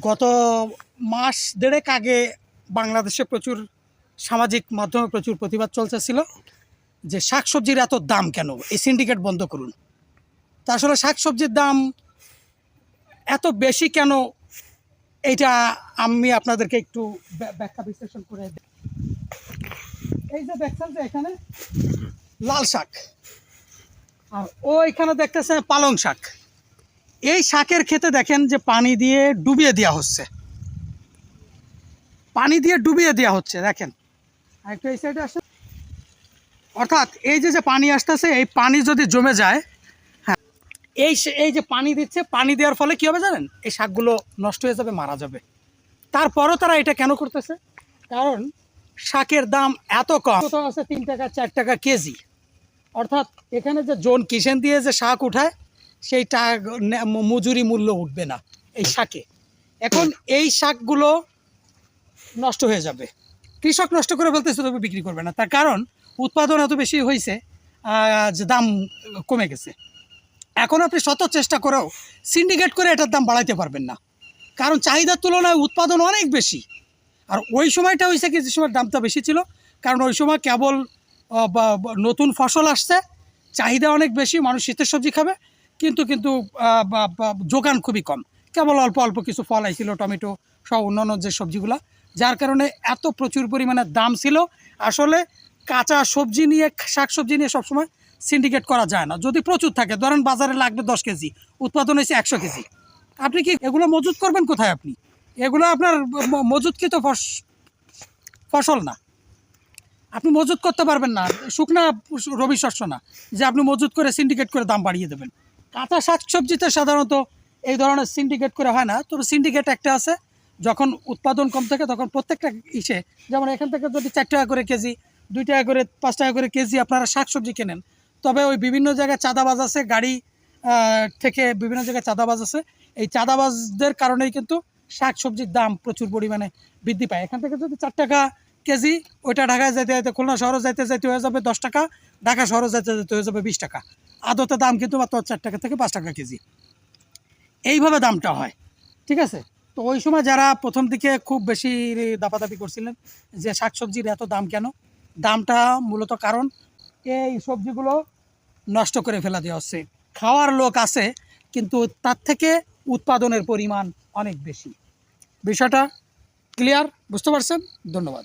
গত মাস দেড়েক আগে বাংলাদেশে প্রচুর সামাজিক মাধ্যমে প্রচুর প্রতিবাদ চলতেছিল যে শাকসবজির এত দাম কেন? এই সিন্ডিকেট বন্ধ করুন। তা আসলে শাকসবজির দাম এত বেশি কেন? এইটা আমি আপনাদেরকে একটু ব্য- ব্যাখ্যা বিশ্লেষণ করে। এই যে দেখছেন যে এখানে লাল শাক। আর ও এখানে দেখতেছে পালং শাক। এই শাকের খেতে দেখেন যে পানি দিয়ে ডুবিয়ে দেওয়া হচ্ছে। পানি দিয়ে ডুবিয়ে দেওয়া হচ্ছে, দেখেন। একটু এই সাইডে আসেন। অর্থাৎ এই যে যে পানি আসতেছে, এই পানি যদি জমে যায় হ্যাঁ এই এই যে পানি দিচ্ছে, পানি দেওয়ার ফলে কী হবে জানেন? এই শাকগুলো নষ্ট হয়ে যাবে, মারা যাবে। তারপরও তারা এটা কেন করতেছে? কারণ শাকের দাম এত কম। কোথাও আছে তিন টাকা, চার টাকা কেজি। অর্থাৎ এখানে যে জোন কিষেন দিয়ে যে শাক উঠায় সেই টা- নে- মজুরি মূল্য উঠবে না এই শাকে। এখন এই শাকগুলো নষ্ট হয়ে যাবে। কৃষক নষ্ট করে ফেলতেছে তবে বিক্রি করবে না। তার কারণ উৎপাদন এত বেশি হয়েছে যে দাম কমে গেছে। এখন আপনি শত চেষ্টা করেও সিন্ডিকেট করে এটার দাম বাড়াইতে পারবেন না। কারণ চাহিদার তুলনায় উৎপাদন অনেক বেশি। আর ওই সময়টা হয়েছে কি, যে সময় দামটা বেশি ছিল, কারণ ওই সময় কেবল নতুন ফসল আসছে, চাহিদা অনেক বেশি, মানুষ শীতের সবজি খাবে কিন্তু কিন্তু যোগান খুবই কম। কেবল অল্প অল্প কিছু ফল আইছিল, টমেটো সব অন্যান্য যে সবজিগুলো, যার কারণে এত প্রচুর পরিমাণে দাম ছিল। আসলে কাঁচা সবজি নিয়ে শাক সবজি নিয়ে সবসময় সিন্ডিকেট করা যায় না। যদি প্রচুর থাকে, ধরেন বাজারে লাগবে দশ কেজি, উৎপাদন হয়েছে একশো কেজি। আপনি কি এগুলো মজুত করবেন কোথায় আপনি? এগুলো আপনার মজুতকৃত ফস- ফসল না। আপনি মজুত করতে পারবেন না। শুকনা রবি শস্য না, যে আপনি মজুত করে সিন্ডিকেট করে দাম বাড়িয়ে দেবেন। কাঁচা শাক সবজিতে সাধারণত এই ধরনের সিন্ডিকেট করে হয় না। তবে সিন্ডিকেট একটা আছে, যখন উৎপাদন কম থাকে তখন প্রত্যেকটা ইসে, যেমন এখান থেকে যদি চার টাকা করে কেজি, দুই টাকা করে, পাঁচ টাকা করে কেজি আপনারা শাক সবজি কেনেন। তবে ওই বিভিন্ন জায়গায় চাঁদাবাজ আছে, গাড়ি থেকে বিভিন্ন জায়গায় চাঁদাবাজ আছে। এই চাঁদাবাজদের কারণেই কিন্তু শাক সবজির দাম প্রচুর পরিমাণে বৃদ্ধি পায়। এখান থেকে যদি চার টাকা কেজি, ওইটা ঢাকায় যেতে যেতে খুলনা শহরে যাইতে যাইতে হয়ে যাবে দশ টাকা, ঢাকা শহরে যাইতে যাইতে হয়ে যাবে বিশ টাকা। আদতে দাম কিন্তু মাত্র চার টাকা থেকে পাঁচ টাকা কেজি। এইভাবে দামটা হয়, ঠিক আছে? তো ওই সময় যারা প্রথম দিকে খুব বেশি দাপাদাপি করছিলেন যে শাকসবজির এত দাম কেন? দামটা মূলত কারণ এই সবজিগুলো নষ্ট করে ফেলা দেওয়া হচ্ছে। খাওয়ার লোক আছে, কিন্তু তার থেকে উৎপাদনের পরিমাণ অনেক বেশি। বিষয়টা ক্লিয়ার বুঝতে পারছেন? ধন্যবাদ।